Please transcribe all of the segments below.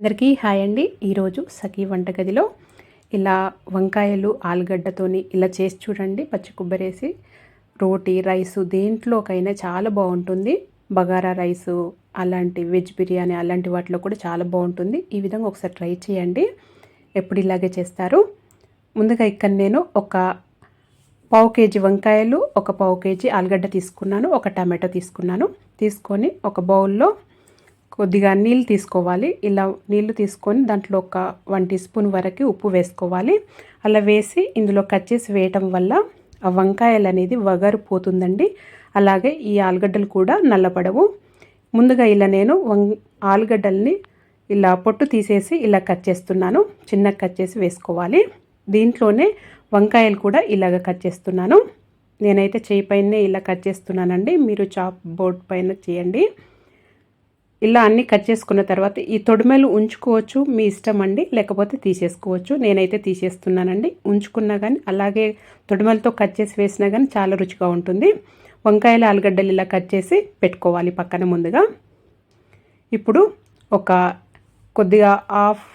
అందరికీ హాయ్ అండి. ఈరోజు సఖీ వంటగదిలో ఇలా వంకాయలు ఆలుగడ్డతోని ఇలా చేసి చూడండి. పచ్చి కొబ్బరి వేసి రోటీ రైసు దేంట్లోకైనా చాలా బాగుంటుంది. బగారా రైసు అలాంటి వెజ్ బిర్యానీ అలాంటి వాటిలో కూడా చాలా బాగుంటుంది. ఈ విధంగా ఒకసారి ట్రై చేయండి. ఎప్పుడు ఇలాగే చేస్తారు? ముందుగా ఇక్కడ నేను ఒక పావు కేజీ వంకాయలు ఒక పావు కేజీ ఆలుగడ్డ తీసుకున్నాను ఒక టమాటో తీసుకున్నాను. తీసుకొని ఒక బౌల్లో కొద్దిగా నీళ్ళు తీసుకోవాలి. ఇలా నీళ్ళు తీసుకొని దాంట్లో ఒక వన్ టీ స్పూన్ వరకు ఉప్పు వేసుకోవాలి. అలా వేసి ఇందులో కట్ చేసి వేయటం వల్ల ఆ వంకాయలు అనేది వగరు పోతుందండి అలాగే ఈ ఆలుగడ్డలు కూడా నల్లపడవు. ముందుగా ఇలా నేను వం ఆలుగడ్డల్ని ఇలా పొట్టు తీసేసి ఇలా కట్ చేస్తున్నాను. చిన్న కట్ చేసి వేసుకోవాలి. దీంట్లోనే వంకాయలు కూడా ఇలాగ కట్ చేస్తున్నాను. నేనైతే చేయి పైనే ఇలా కట్ చేస్తున్నానండి. మీరు చాప్ బోర్డ్ పైన చేయండి. ఇలా అన్నీ కట్ చేసుకున్న తర్వాత ఈ తొడిమెలు ఉంచుకోవచ్చు మీ ఇష్టం అండి. లేకపోతే తీసేసుకోవచ్చు. నేనైతే తీసేస్తున్నానండి. ఉంచుకున్నా కానీ అలాగే తొడిమెలతో కట్ చేసి వేసినా కానీ చాలా రుచిగా ఉంటుంది. వంకాయలు ఆలుగడ్డలు ఇలా కట్ చేసి పెట్టుకోవాలి పక్కన ముందుగా. ఇప్పుడు ఒక కొద్దిగా హాఫ్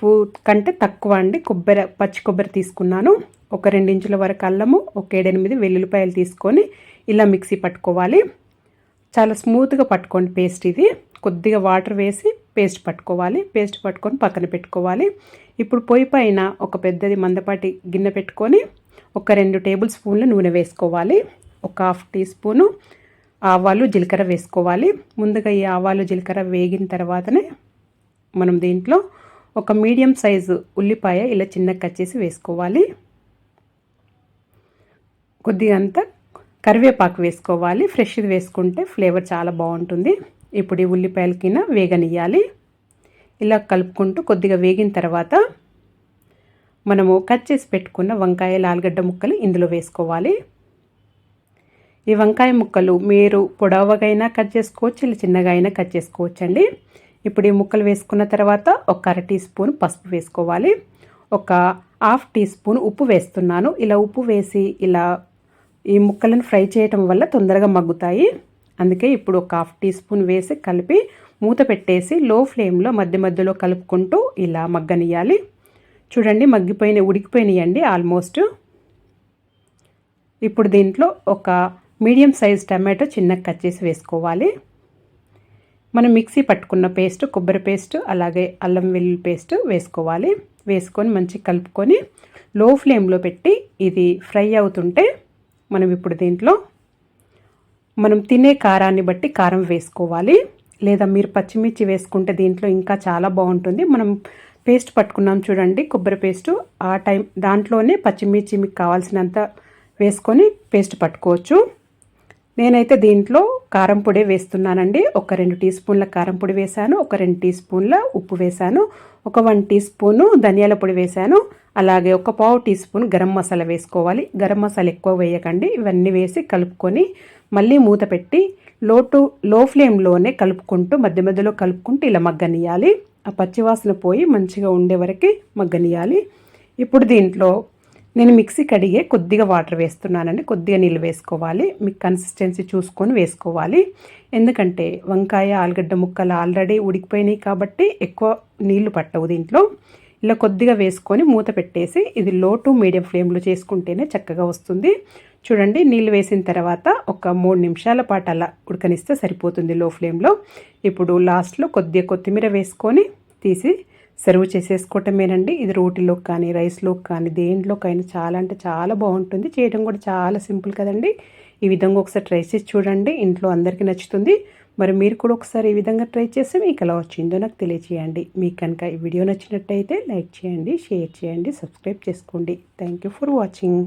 కంటే తక్కువ అండి. కొబ్బరి పచ్చి కొబ్బరి తీసుకున్నాను. ఒక రెండించుల వరకు అల్లము ఒక ఏడెనిమిది వెల్లుల్లిపాయలు తీసుకొని ఇలా మిక్సీ పట్టుకోవాలి. చాలా స్మూత్గా పట్టుకోండి పేస్ట్ ఇది. కొద్దిగా వాటర్ వేసి పేస్ట్ పట్టుకోవాలి. పేస్ట్ పట్టుకొని పక్కన పెట్టుకోవాలి. ఇప్పుడు పొయ్యి పైన ఒక పెద్దది మందపాటి గిన్నె పెట్టుకొని ఒక రెండు టేబుల్ స్పూన్లు నూనె వేసుకోవాలి. ఒక హాఫ్ టీ స్పూను ఆవాలు జీలకర్ర వేసుకోవాలి. ముందుగా ఈ ఆవాలు జీలకర్ర వేగిన తర్వాతనే మనం దీంట్లో ఒక మీడియం సైజు ఉల్లిపాయ ఇలా చిన్న కట్ చేసి వేసుకోవాలి. కొద్దిగా అంతా కరివేపాకు వేసుకోవాలి. ఫ్రెష్ది వేసుకుంటే ఫ్లేవర్ చాలా బాగుంటుంది. ఇప్పుడు ఈ ఉల్లిపాయలకిన వేగనియ్యాలి. ఇలా కలుపుకుంటూ కొద్దిగా వేగిన తర్వాత మనము కట్ చేసి పెట్టుకున్న వంకాయ ఆలుగడ్డ ముక్కలు ఇందులో వేసుకోవాలి. ఈ వంకాయ ముక్కలు మీరు పొడవగా అయినా కట్ చేసుకోవచ్చు ఇలా చిన్నగా అయినా కట్ చేసుకోవచ్చు అండి ఇప్పుడు ఈ ముక్కలు వేసుకున్న తర్వాత ఒక అర టీ స్పూన్ పసుపు వేసుకోవాలి. ఒక హాఫ్ టీ స్పూన్ ఉప్పు వేస్తున్నాను. ఇలా ఉప్పు వేసి ఇలా ఈ ముక్కలను ఫ్రై చేయటం వల్ల తొందరగా మగ్గుతాయి. అందుకే ఇప్పుడు ఒక హాఫ్ టీ స్పూన్ వేసి కలిపి మూత పెట్టేసి లో ఫ్లేమ్లో మధ్య మధ్యలో కలుపుకుంటూ ఇలా మగ్గనియాలి చూడండి మగ్గిపోయిన ఉడికిపోయినాయండి ఆల్మోస్ట్. ఇప్పుడు దీంట్లో ఒక మీడియం సైజ్ టమాటో చిన్నగా కట్ చేసి వేసుకోవాలి. మనం మిక్సీ పట్టుకున్న పేస్ట్ కొబ్బరి పేస్ట్ అలాగే అల్లం వెల్లుల్లి పేస్ట్ వేసుకోవాలి. వేసుకొని మంచిగా కలుపుకొని లో ఫ్లేమ్లో పెట్టి ఇది ఫ్రై అవుతుంటే మనం ఇప్పుడు దీంట్లో మనం తినే కారాన్ని బట్టి కారం వేసుకోవాలి. లేదా మీరు పచ్చిమిర్చి వేసుకుంటే దీంట్లో ఇంకా చాలా బాగుంటుంది. మనం పేస్ట్ పట్టుకున్నాం చూడండి కొబ్బరి పేస్టు. ఆ టైం దాంట్లోనే పచ్చిమిర్చి మీకు కావాల్సినంత వేసుకొని పేస్ట్ పట్టుకోవచ్చు. నేనైతే దీంట్లో కారం పొడి వేస్తున్నానండి. ఒక రెండు టీ స్పూన్ల కారం పొడి వేశాను. ఒక రెండు టీ స్పూన్ల ఉప్పు వేశాను. ఒక వన్ టీ స్పూను ధనియాల పొడి వేశాను. అలాగే ఒక పావు టీ స్పూన్ గరం మసాలా వేసుకోవాలి. గరం మసాలా ఎక్కువ వేయకండి. ఇవన్నీ వేసి కలుపుకొని మళ్ళీ మూత పెట్టి లో టు లో ఫ్లేమ్లోనే కలుపుకుంటూ మధ్య మధ్యలో కలుపుకుంటూ ఇలా మగ్గనియాలి ఆ పచ్చివాసన పోయి మంచిగా ఉండే వరకు మగ్గనియాలి ఇప్పుడు దీంట్లో నేను మిక్సీ కడిగే కొద్దిగా వాటర్ వేస్తున్నానండి. కొద్దిగా నీళ్ళు వేసుకోవాలి. మీకు కన్సిస్టెన్సీ చూసుకొని వేసుకోవాలి. ఎందుకంటే వంకాయ ఆలుగడ్డ ముక్కలు ఆల్రెడీ ఉడికిపోయినాయి కాబట్టి ఎక్కువ నీళ్ళు పట్టవు దీంట్లో. ఇలా కొద్దిగా వేసుకొని మూత పెట్టేసి ఇది లో టు మీడియం ఫ్లేమ్లో చేసుకుంటేనే చక్కగా వస్తుంది. చూడండి నీళ్ళు వేసిన తర్వాత ఒక మూడు నిమిషాల పాటు అలా ఉడకనిస్తే సరిపోతుంది లో ఫ్లేమ్లో ఇప్పుడు లాస్ట్లో కొద్దిగా కొత్తిమీర వేసుకొని తీసి సర్వ్ చేసేసుకోవటమేనండి. ఇది రోటీలోకి కానీ రైస్లోకి కానీ దేంట్లోకైనా చాలా అంటే చాలా బాగుంటుంది. చేయడం కూడా చాలా సింపుల్ కదండి. ఈ విధంగా ఒకసారి ట్రై చేసి చూడండి. ఇంట్లో అందరికీ నచ్చుతుంది. మరి మీరు కూడా ఒకసారి ఈ విధంగా ట్రై చేస్తే మీకు ఎలా వచ్చిందో నాకు తెలియచేయండి. మీకు కనుక ఈ వీడియో నచ్చినట్టయితే లైక్ చేయండి షేర్ చేయండి సబ్స్క్రైబ్ చేసుకోండి. Thank for watching.